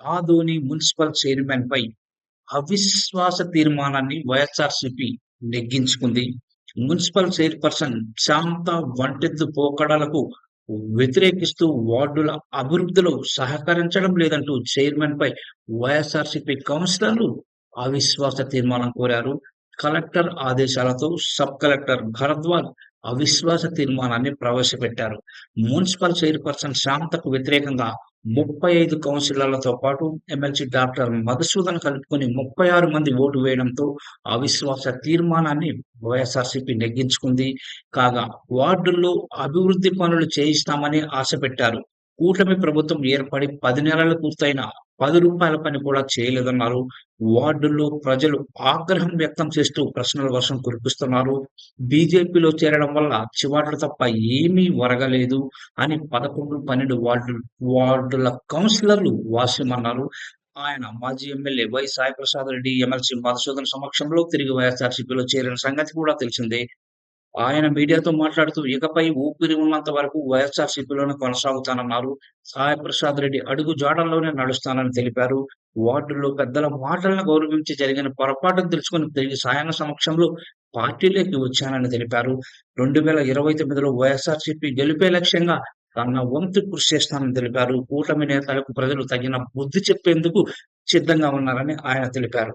Adoni municipal chairman పై అవిశ్వాస తీర్మానాన్ని వైఎస్ఆర్సిపి నెగ్గించుకుంది. మున్సిపల్ చైర్పర్సన్ శాంత వంటెద్దు పోకడలకు వ్యతిరేకిస్తూ వార్డుల అభివృద్ధిలో సహకరించడం లేదంటూ చైర్మన్ పై వైఎస్ఆర్సిపి కౌన్సిలర్లు అవిశ్వాస తీర్మానం కోరారు. కలెక్టర్ ఆదేశాలతో సబ్ కలెక్టర్ భరద్వాజ్ అవిశ్వాస తీర్మానాన్ని ప్రవేశపెట్టారు. మున్సిపల్ చైర్పర్సన్ శాంతకు వ్యతిరేకంగా ముప్పై ఐదు కౌన్సిలర్లతో పాటు ఎమ్మెల్సీ డాక్టర్ మధుసూదన్ కలుపుకొని ముప్పై ఆరు మంది ఓటు వేయడంతో అవిశ్వాస తీర్మానాన్ని వైఎస్ఆర్సీపీ నెగ్గించుకుంది. కాగా వార్డుల్లో అభివృద్ధి పనులు చేయిస్తామని ఆశ పెట్టారు కూటమి ప్రభుత్వం ఏర్పడి పది నెలలు పూర్తయిన పది రూపాయల పని కూడా చేయలేదన్నారు. వార్డుల్లో ప్రజలు ఆగ్రహం వ్యక్తం చేస్తూ ప్రశ్నల వర్షం కురిపిస్తున్నారు. బీజేపీలో చేరడం వల్ల చివాట్లు తప్ప ఏమీ వరగలేదు అని పదకొండు పన్నెండు వార్డు వార్డుల కౌన్సిలర్లు వాస్యమన్నారు ఆయన మాజీ MLA why Sai Prasad Reddy MLC Madhusudan సమక్షంలో తిరిగి వైఎస్ఆర్సీపీలో చేరిన సంగతి కూడా తెలిసిందే. ఆయన మీడియాతో మాట్లాడుతూ ఇకపై ఊపిరి ఉన్నంత వరకు వైఎస్ఆర్సీపీలోనే కొనసాగుతానన్నారు. సాయి ప్రసాద్ రెడ్డి అడుగు జాడల్లోనే నడుస్తానని తెలిపారు. వార్డులో పెద్దల మాటలను గౌరవించి జరిగిన పొరపాటును తెలుసుకుని తిరిగి సాయన సమక్షంలో పార్టీలోకి వచ్చానని తెలిపారు. రెండు వేల ఇరవై తొమ్మిదిలో వైఎస్ఆర్సీపీ గెలిపే లక్ష్యంగా తన వంతు కృషి చేస్తానని తెలిపారు. కూటమి నేతలకు ప్రజలు తగిన బుద్ధి చెప్పేందుకు సిద్ధంగా ఉన్నారని ఆయన తెలిపారు.